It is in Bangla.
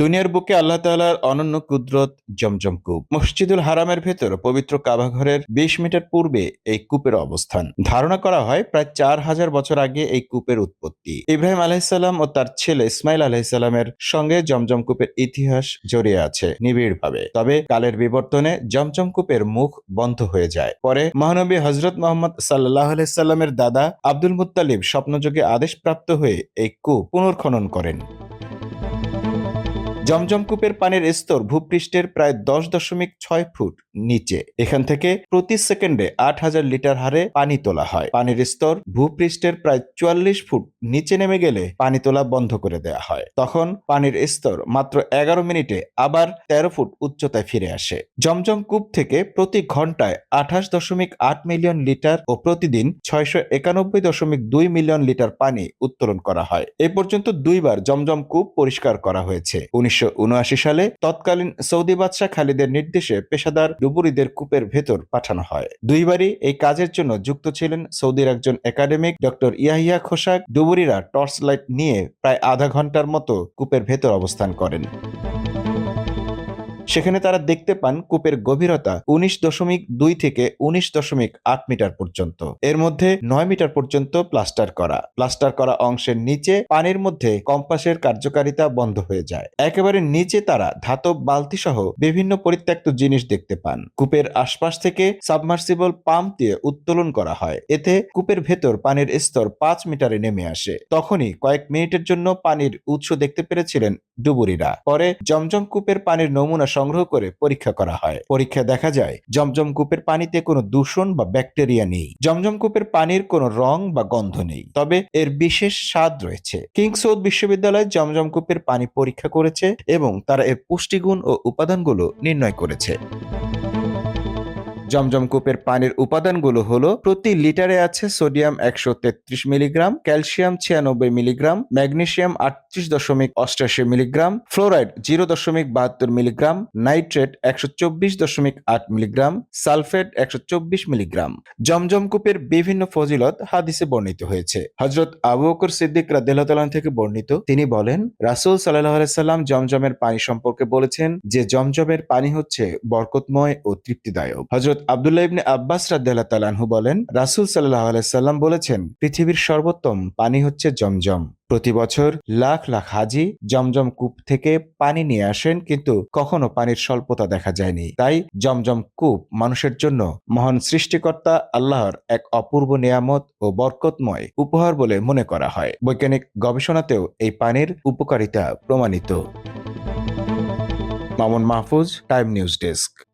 দুনিয়ার বুকে আল্লাহ তাআলার অনন্য কুদরত জমজম কূপ। মসজিদুল হারামের ভেতর পবিত্র কাবাঘরের বিশ মিটার পূর্বে এই কূপের অবস্থান। ধারণা করা হয় প্রায় চার হাজার বছর আগে এই কূপের উৎপত্তি। ইব্রাহিম আলাইসাল্লাম ও তার ছেলে ইসমাইল আলাইসাল্লামের সঙ্গে জমজম কূপের ইতিহাস জড়িয়ে আছে নিবিড়ভাবে। তবে কালের বিবর্তনে জমজম কূপের মুখ বন্ধ হয়ে যায়। পরে মহানবী হজরত মোহাম্মদ সাল্লাহ আলাইসাল্লামের দাদা আব্দুল মুত্তালিব স্বপ্নযোগে আদেশপ্রাপ্ত হয়ে এই কূপ পুনর্খনন করেন। জমজম কূপের পানির স্তর ভূপৃষ্ঠের প্রায় দশ দশমিক ছয় ফুট। নিচে। এখান থেকে প্রতি সেকেন্ডে আট হাজার লিটার হারে পানি তোলা হয়। পানির স্তর ভূপৃষ্ঠের প্রায় চুয়াল্লিশ ফুট নিচে নেমে গেলে পানি তোলা বন্ধ করে দেওয়া হয়। তখন পানির স্তর মাত্র এগারো মিনিটে আবার তেরো ফুট উচ্চতায় ফিরে আসে। জমজম কূপ থেকে প্রতি ঘন্টায় আঠাশ দশমিক আট মিলিয়ন লিটার ও প্রতিদিন ছয়শো একানব্বই দশমিক দুই মিলিয়ন লিটার পানি উত্তোলন করা হয়। এ পর্যন্ত দুইবার জমজম কূপ পরিষ্কার করা হয়েছে। উনিশশো উনআশি সালে তৎকালীন সৌদি বাদশাহ খালিদের নির্দেশে পেশাদার ডুবুরিদের কূপের ভেতর পাঠানো হয়। দুইবারই এই কাজের জন্য যুক্ত ছিলেন সৌদির একজন একাডেমিক ডক্টর ইয়াহিয়া খোসাক। ডুবুরিরা টর্চ লাইট নিয়ে প্রায় আধা ঘণ্টার মতো কূপের ভেতর অবস্থান করেন। সেখানে তারা দেখতে পান কূপের গভীরতা উনিশ দশমিক দুই থেকে উনিশ দশমিক আট মিটার পর্যন্ত। এর মধ্যে নয় মিটার পর্যন্ত প্লাস্টার করা। প্লাস্টার করা অংশের নিচে পানির মধ্যে কম্পাসের কার্যকারিতা বন্ধ হয়ে যায়। একেবারে নিচে তারা ধাতব বালতি সহ বিভিন্ন পরিত্যক্ত জিনিস দেখতে পান। কূপের আশপাশ থেকে সাবমার্সিবল পাম্প দিয়ে উত্তোলন করা হয়। এতে কূপের ভেতর পানির স্তর পাঁচ মিটারে নেমে আসে। তখনই কয়েক মিনিটের জন্য পানির উৎস দেখতে পেরেছিলেন ডুবুরিরা। পরে জমজম কূপের পানির নমুনা সংগ্রহ করে পরীক্ষা করা হয়। পরীক্ষা দেখা যায়, জমজম কূপের পানিতে কোনো দূষণ বা ব্যাকটেরিয়া নেই। জমজম কূপের পানির কোনো রং বা গন্ধ নেই। তবে এর বিশেষ স্বাদ রয়েছে। কিংস সৌদ বিশ্ববিদ্যালয় জমজম কূপের পানি পরীক্ষা করেছে এবং তারা এর পুষ্টিগুণ ও উপাদানগুলো নির্ণয় করেছে। জমজম কূপের পানির উপাদানগুলো হলো প্রতি লিটারে আছে সোডিয়াম একশো তেত্রিশ মিলিগ্রাম, ক্যালসিয়াম ছিয়ানব্বই মিলিগ্রাম ম্যাগনেশিয়াম আটত্রিশ দশমিক অষ্টাশি মিলিগ্রাম, ফ্লোরাইড জিরো দশমিক বাহাত্তর মিলিগ্রাম, নাইট্রেট একশো চব্বিশ দশমিক আট মিলিগ্রাম, সালফেট একশো চব্বিশ মিলিগ্রাম। জমজম কূপের বিভিন্ন ফজিলত হাদিসে বর্ণিত হয়েছে। হজরত আবু বকর সিদ্দিক রাদিল্লাহ থেকে বর্ণিত, তিনি বলেন, রাসুল সাল্লাহ আলাইসাল্লাম জমজমের পানি সম্পর্কে বলেছেন যে জমজমের পানি হচ্ছে বরকতময় ও তৃপ্তিদায়ক। হজরত আবদুল্লাহ ইবনে আব্বাস রাদিয়াল্লাহু তাআলাহু বলেন, রাসূল সাল্লাল্লাহু আলাইহি সাল্লাম বলেছেন, পৃথিবীর সর্বোত্তম পানি হচ্ছে জমজম। প্রতি বছর লাখ লাখ হাজি জমজম কূপ থেকে পানি নিয়ে আসেন, কিন্তু কখনো পানির স্বল্পতা দেখা যায়নি। তাই জমজম কূপ মানুষের জন্য মহান সৃষ্টিকর্তা আল্লাহর এক অপূর্ব নিয়ামত ও বরকতময় উপহার বলে মনে করা হয়। বৈজ্ঞানিক গবেষণাতেও এই পানির উপকারিতা প্রমাণিত। Mamun Mahfuz, Time News desk.